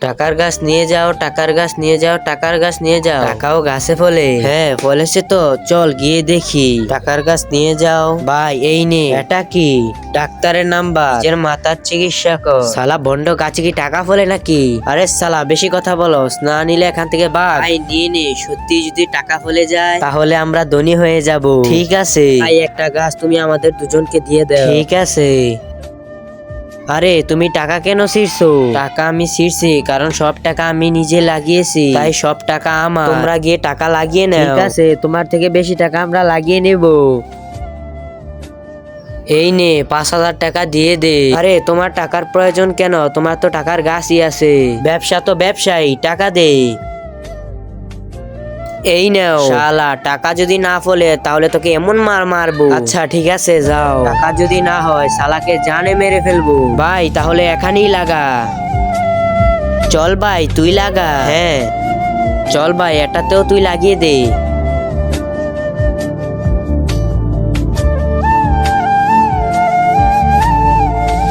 টাকার গাছ নিয়ে যাও টাকার গাছ নিয়ে যাও টাকার গাছ নিয়ে যাও। টাকাও গাছে ফলে। হ্যাঁ ফলেছে তো চল গিয়ে দেখি। টাকার গাছ নিয়ে যাও। ভাই এই নে। এটা কি? ডাক্তারের নাম্বার। যে মাথার চিকিৎসা কর। সালা বন্ড গাছে কি টাকা ফলে নাকি? আরে সালা বেশি কথা বলো না নিলে এখান থেকে বাঘ ভাই নিয়ে নে। সত্যি যদি টাকা ফলে যায় তাহলে আমরা ধনী হয়ে যাব। ঠিক আছে। ভাই একটা গাছ তুমি আমাদের দুজনকে দিয়ে দাও। ঠিক আছে। আরে তুমি টাকা কেন ছিড়ছো? টাকা আমি ছিড়ছি কারণ সব টাকা আমি নিজে লাগিয়েছি। তাই সব টাকা আমার। তোমরা গিয়ে টাকা লাগিয়ে নাও। ঠিক আছে তোমার থেকে বেশি টাকা আমরা লাগিয়ে নেব। এই নে পাঁচ হাজার টাকা দিয়ে দে। আরে তোমার টাকার প্রয়োজন কেন? তোমার তো টাকার গাছই আছে। ব্যবসা তো ব্যবসায়ী টাকা দে। এই নাও। শালা টাকা যদি না ফলে তাহলে তোকে এমন মার মারবো। আচ্ছা ঠিক আছে যাও। টাকা যদি না হয় শালাকে জানে মেরে ফেলব। ভাই তাহলে এখানেই লাগা। চল ভাই তুই লাগা। হ্যাঁ। চল ভাই এটাতেও তুই লাগিয়ে দে।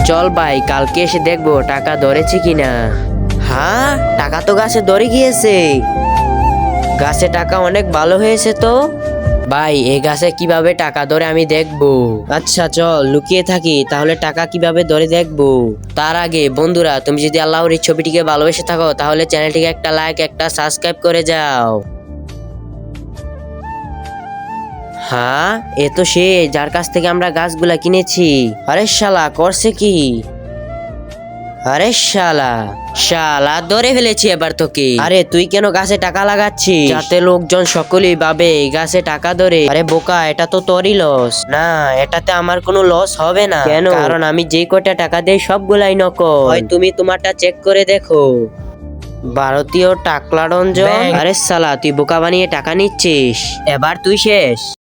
চল ভাই কালকে এসে দেখব টাকা ধরেছে কিনা। হ্যাঁ টাকা তো গাছে ধরে গিয়েছে। গাছে টাকা অনেক ভালো হয়েছে তো? ভাই, এ গাছে কীভাবে টাকা ধরে আমি দেখব? আচ্ছা চল, লুকিয়ে থাকি, তাহলে টাকা কীভাবে ধরে দেখব? তার আগে, বন্ধুরা, তুমি যদি আল্লাহর এই ছবিটিকে ভালোবেসে থাকো, তাহলে চ্যানেলটিকে একটা লাইক একটা সাবস্ক্রাইব করে যাও। হ্যাঁ এ তো সে, যার কাছ থেকে আমরা গাছগুলা কিনেছি। আরে শালা, করছে কি? আরে শালা শালা ধরে ফেলেছি এবার তোকে। আরে তুই কেন গাছে টাকা লাগাচ্ছিস? যাতে লোকজন সকলেই ভাবে এই গাছে টাকা ধরে। আরে বোকা এটা তো তোরই লস না এটাতে আমার কোনো লস হবে না। কেন? কারণ আমি যে কটা টাকা দেই সবগুলাই নকল। হয় তুমি তোমারটা চেক করে দেখো। ভারতীয় টাকলা রঞ্জন? আরে শালা তুই বোকা বানিয়ে টাকা নিচ্ছিস? এবার তুই শেষ।